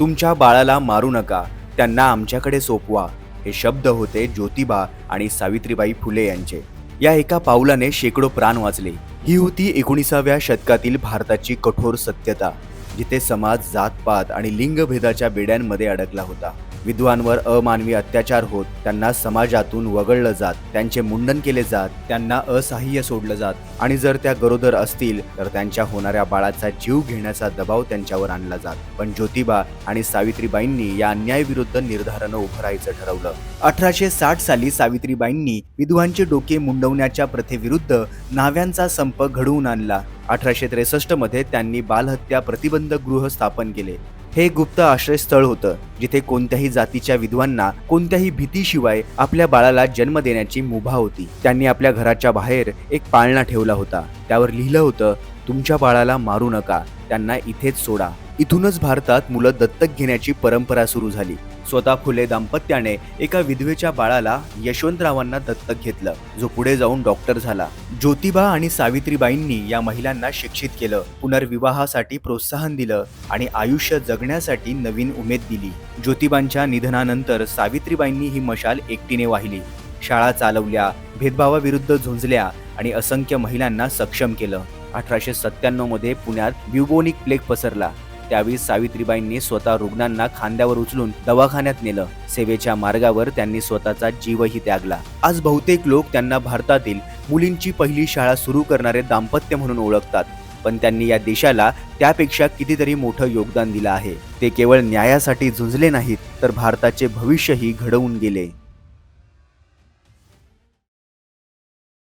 तुमच्या बाळाला मारू नका. त्यांना आमच्याकडे सोपवा. हे शब्द होते ज्योतिबा आणि सावित्रीबाई फुले यांचे. या एका पावलाने शेकडो प्राण वाचले. ही होती एकोणीसाव्या शतकातील भारताची कठोर सत्यता जिथे समाज जातपात आणि लिंगभेदाच्या बेड्यांमध्ये अडकला होता. विद्वांवर अमानवी अत्याचार होत त्यांना समाजातून वगळलं जात त्यांचे मुंडन केले जात त्यांना असहाय्य सोडलं जात. आणि जर त्या गरोदर असतील तर त्यांच्या होणाऱ्या बाळाचा जीव घेण्याचा दबाव त्यांच्यावर आणला जात. पण ज्योतिबा आणि सावित्रीबाईंनी या अन्यायाविरुद्ध निर्धारानं उभं राहायचं ठरवलं. अठराशे साठ साली सावित्रीबाईंनी विधवांचे डोके मुंडवण्याच्या प्रथेविरुद्ध नाव्यांचा संप घडवून आणला. अठराशे त्रेसष्टमध्ये त्यांनी बालहत्या प्रतिबंध गृह स्थापन केले. हे गुप्त आश्रयस्थळ होतं जिथे कोणत्याही जातीच्या विधवांना कोणत्याही भीतीशिवाय आपल्या बाळाला जन्म देण्याची मुभा होती. त्यांनी आपल्या घराच्या बाहेर एक पाळणा ठेवला होता. त्यावर लिहिलं होतं तुमच्या बाळाला मारू नका त्यांना इथेच सोडा. इथूनच भारतात मुलं दत्तक घेण्याची परंपरा सुरू झाली. स्वतः फुले दाम्पत्याने एका विधवेच्या बाळाला यशवंतरावांना दत्तक घेतलं. जो पुढे जाऊन डॉक्टर झाला. ज्योतिबा आणि सावित्रीबाईंनी या महिलांना शिक्षित केलं पुनर्विवाहासाठी प्रोत्साहन दिलं आणि आयुष्य जगण्यासाठी नवीन उमेद दिली. ज्योतिबांच्या निधनानंतर सावित्रीबाईंनी ही मशाल एकटीने वाहिली. शाळा चालवल्या भेदभावाविरुद्ध झुंजल्या आणि असंख्य महिलांना सक्षम केलं. अठराशे सत्त्याण्णवमध्ये पुण्यात ब्युबोनिक प्लेग पसरला. त्यावेळी सावित्रीबाईंनी स्वतः रुग्णांना खांद्यावर उचलून दवाखान्यात नेलं. सेवेच्या मार्गावर त्यांनी स्वतःचा जीवही त्यागला. आज बहुतेक लोक त्यांना भारतातील मुलींची पहिली शाळा सुरू करणारे दाम्पत्य म्हणून ओळखतात. पण त्यांनी या देशाला त्यापेक्षा कितीतरी मोठं योगदान दिलं आहे. ते केवळ न्यायासाठी झुंजले नाहीत तर भारताचे भविष्यही घडवून गेले.